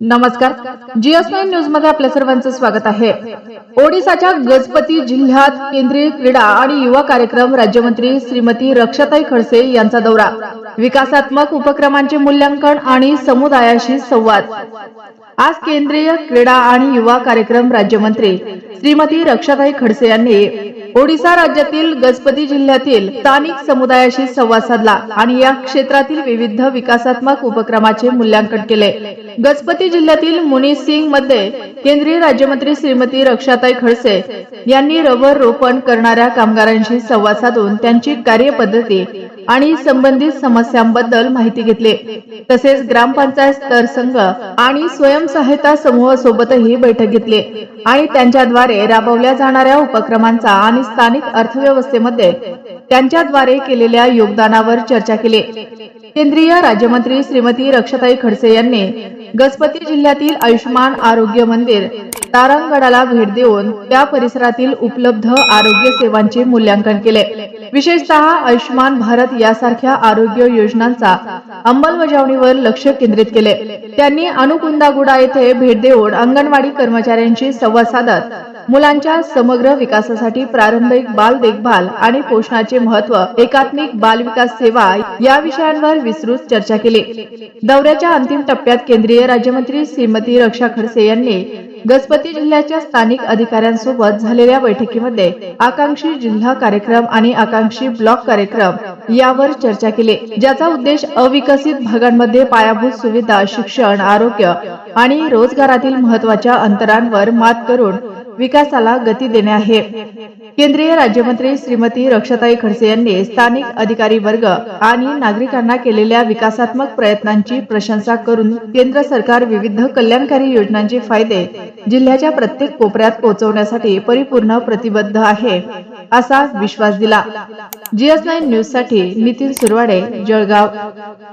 नमस्कार. जीएसएन न्यूजमध्ये आपल्या सर्वांचं स्वागत आहे. ओडिसाच्या गजपती जिल्ह्यात केंद्रीय क्रीडा आणि युवा कार्यक्रम राज्यमंत्री श्रीमती रक्षाताई खडसे यांचा दौरा. विकासात्मक उपक्रमांचे मूल्यांकन आणि समुदायाशी संवाद. आज केंद्रीय क्रीडा आणि युवा कार्यक्रम राज्यमंत्री श्रीमती रक्षाताई खडसे यांनी ओडिसा राज्यातील गजपती जिल्ह्यातील स्थानिक समुदायाशी संवाद साधला आणि या क्षेत्रातील विविध विकासात्मक उपक्रमाचे मूल्यांकन केले. गजपती जिल्ह्यातील मुनी सिंगमध्ये केंद्रीय राज्यमंत्री श्रीमती रक्षाताई खडसे यांनी रबर रोपण करणाऱ्या कामगारांशी संवाद साधून त्यांची कार्यपद्धती आणि संबंधित समस्यांबद्दल माहिती घेतली. तसेच ग्रामपंचायत स्तर संघ आणि स्वयंसहायता समूहासोबतही बैठक घेतली आणि त्यांच्याद्वारे राबवल्या जाणाऱ्या उपक्रमांचा आणि स्थानिक अर्थव्यवस्थेमध्ये त्यांच्याद्वारे केलेल्या योगदानावर चर्चा केली. केंद्रीय राज्यमंत्री श्रीमती रक्षाताई खडसे यांनी गजपती जिल्ह्यातील आयुष्यमान आरोग्य मंदिर. तारांगडाला भेट देऊन त्या परिसरातील उपलब्ध आरोग्य सेवांचे मूल्यांकन केले. विशेषतः आयुष्यमान भारत यासारख्या आरोग्य योजनांचा अंमलबजावणीवर लक्ष केंद्रित केले. त्यांनी अनुकुंदागुडा येथे भेट देऊन अंगणवाडी कर्मचाऱ्यांशी संवाद साधत मुलांच्या समग्र विकासासाठी प्रारंभिक बाल देखभाल आणि पोषणाचे महत्त्व एकात्मिक बाल विकास सेवा या विषयांवर विस्तृत चर्चा केली. दौऱ्याच्या अंतिम टप्प्यात केंद्रीय राज्यमंत्री श्रीमती रक्षा खडसे यांनी गजपती जिल्ह्याच्या स्थानिक अधिकाऱ्यांसोबत झालेल्या बैठकीमध्ये आकांक्षी जिल्हा कार्यक्रम आणि आकांक्षी ब्लॉक कार्यक्रम यावर चर्चा केली ज्याचा उद्देश अविकसित भागांमध्ये पायाभूत सुविधा शिक्षण आरोग्य आणि रोजगारातील महत्त्वाच्या अंतरांवर मात करून विकासाला गती देणे आहे. केंद्रीय राज्यमंत्री श्रीमती रक्षाताई खडसे यांनी स्थानिक अधिकारी वर्ग आणि नागरिकांना केलेल्या विकासात्मक प्रयत्नांची प्रशंसा करून केंद्र सरकार विविध कल्याणकारी योजनांचे फायदे जिल्ह्याच्या प्रत्येक कोपऱ्यात पोहोचवण्यासाठी परिपूर्ण प्रतिबद्ध आहे असा विश्वास दिला. जीएस नाईन न्यूजसाठी नितीन सुरवाडे जळगाव.